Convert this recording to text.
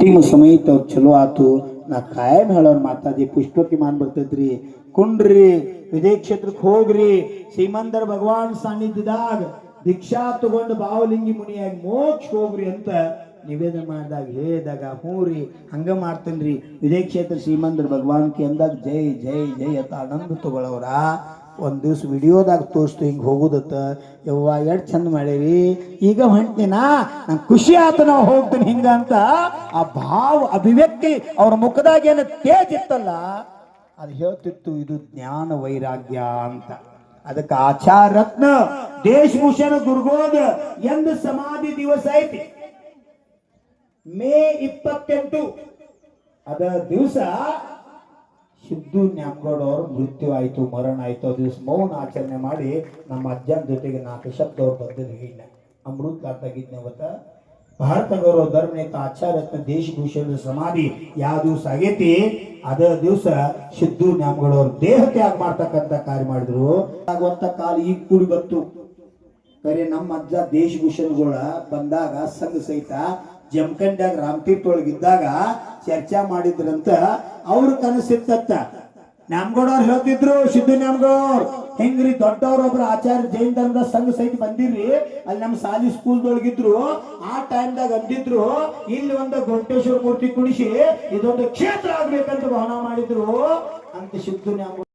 Team ಸಮೇತ ಅವ್ರು ಚಲೋ ಆತು. ನಾ ಕಾಯಂ ಹೇಳೋರು ಮಾತಾಡಿ ಪುಷ್ಪಕ್ಕೆ ಮಾನ್ ಬರ್ತೈತ್ರಿ ಕುಂಡ್ರಿ ವಿಜಯ ಕ್ಷೇತ್ರಕ್ಕೆ ಹೋಗ್ರಿ. ಶ್ರೀಮಂತರ ಭಗವಾನ್ ಸಾನ್ನಿಧ್ಯದಾಗ ದೀಕ್ಷಾ ತಗೊಂಡು ಬಾವಲಿಂಗಿ ಮುನಿಯಾಗಿ ಮೋಕ್ಷ ಹೋಗ್ರಿ ಅಂತ ನಿವೇದನೆ ಮಾಡಿದಾಗ ಹೇಳಿದಾಗ ಹ್ಞೂ ರೀ, ಹಂಗ ಮಾಡ್ತೇನ್ರಿ. ವಿಜಯ ಕ್ಷೇತ್ರ ಶ್ರೀಮಂತರ ಭಗವಾನ್ ಅಂದಾಗ ಜೈ ಜೈ ಜೈ ಅಂತ ಆನಂದ ತಗೊಳವ್ರ. ಒಂದ್ ದಿವ್ಸ ವಿಡಿಯೋದಾಗ ತೋರಿಸ್ತು, ಹಿಂಗೆ ಹೋಗುದತ್ತ. ಯವ್ವ, ಎಷ್ಟು ಚಂದ ಮಾಡೇರಿ ಈಗ ಹೊಂಟಿನಾ ನಂಗೆ ಖುಷಿ ಆತ ನಾವು ಹೋಗ್ತೀನಿ ಹಿಂಗ ಅಂತ. ಆ ಭಾವ, ಅಭಿವ್ಯಕ್ತಿ ಅವ್ರ ಮುಖದಾಗ ಏನು ತೇಜ್ ಇತ್ತಲ್ಲ ಅದು ಹೇಳ್ತಿತ್ತು, ಇದು ಜ್ಞಾನ ವೈರಾಗ್ಯ ಅಂತ. ಅದಕ್ಕೆ ಆಚಾರ ರತ್ನ ದೇಶಭೂಷಣ ದುರ್ಗೋದ, ಎಂದು ಸಮಾಧಿ ದಿವಸ ಐತಿ. ಮೇ ಇಪ್ಪತ್ತೆಂಟು, ಅದ ದಿವಸ ಸಿದ್ದು ನ್ಯಾಮಗೌಡ ಅವರು ಮೃತ್ಯು ಆಯಿತು, ಮರಣ ಆಯ್ತು ಆ ದಿವಸ ಮೌನ ಆಚರಣೆ ಮಾಡಿ ನಮ್ಮ ಅಜ್ಜನ ಜೊತೆಗೆ ನಾಲ್ಕು ಶಬ್ದ ಅವ್ರು ಬಂದಿದ್ದು ಹೇಳಿಲ್ಲ ಅಮೃತ ಕಾತಾಗಿದ್ನ ಅವತ್ತ. ಭಾರತ ಗೌರವ ಧರ್ಮನೇತ ಆಚಾರ್ಯತ್ನ ದೇಶಭೂಷಣ ಸಮಾಧಿ ಯಾವ ದಿವಸ ಆಗೈತಿ? ಅದ ದಿವಸ ಸಿದ್ದು ನ್ಯಾಮಗೌಡ ಅವ್ರ ದೇಹ ತ್ಯಾಗ ಮಾಡ್ತಕ್ಕಂಥ ಕಾರ್ಯ ಮಾಡಿದ್ರು. ಆಗುವಂತ ಕಾಲ ಈಗ ಕೂಡಿ ಬಂತು. ಕರೆ ನಮ್ಮ ಅಜ್ಜ ದೇಶಭೂಷಣಗಳ ಬಂದಾಗ ಸಂಘ ಸಹಿತ ಜಮಖಂಡ್ಯಾಗ ರಾಮತೀರ್ಥ ಒಳಗಿದ್ದಾಗ ಚರ್ಚಾ ಮಾಡಿದ್ರಂತ ಅವ್ರ ಕನಸಿತ್ತತ್ತ ನ್ಯಾಮಗೌಡವ್ರು ಹೇಳ್ತಿದ್ರು, ಸಿದ್ದು ನ್ಯಾಮಗೌಡ್ ಹೆಂಗ್ರಿ ದೊಡ್ಡವ್ರೊಬ್ರು ಆಚಾರ್ಯ ಜೈನ್ ಧರ್ಮದ ಸಂಘ ಸಹಿತ ಬಂದಿರ್ರಿ, ಅಲ್ಲಿ ನಮ್ಮ ಸಾಲಿ ಸ್ಕೂಲ್ದೊಳಗಿದ್ರು, ಆ ಟೈಮ್ದಾಗ ಅಂದಿದ್ರು, ಇಲ್ಲಿ ಒಂದು ಗೊಂಟೇಶ್ವರ ಮೂರ್ತಿ ಕುಣಿಸಿ, ಇದೊಂದು ಕ್ಷೇತ್ರ ಆಗ್ಬೇಕಂತ ಭವನ ಮಾಡಿದ್ರು, ಅಂತ ಸಿದ್ದು ನ್ಯಾಮಗೌಡ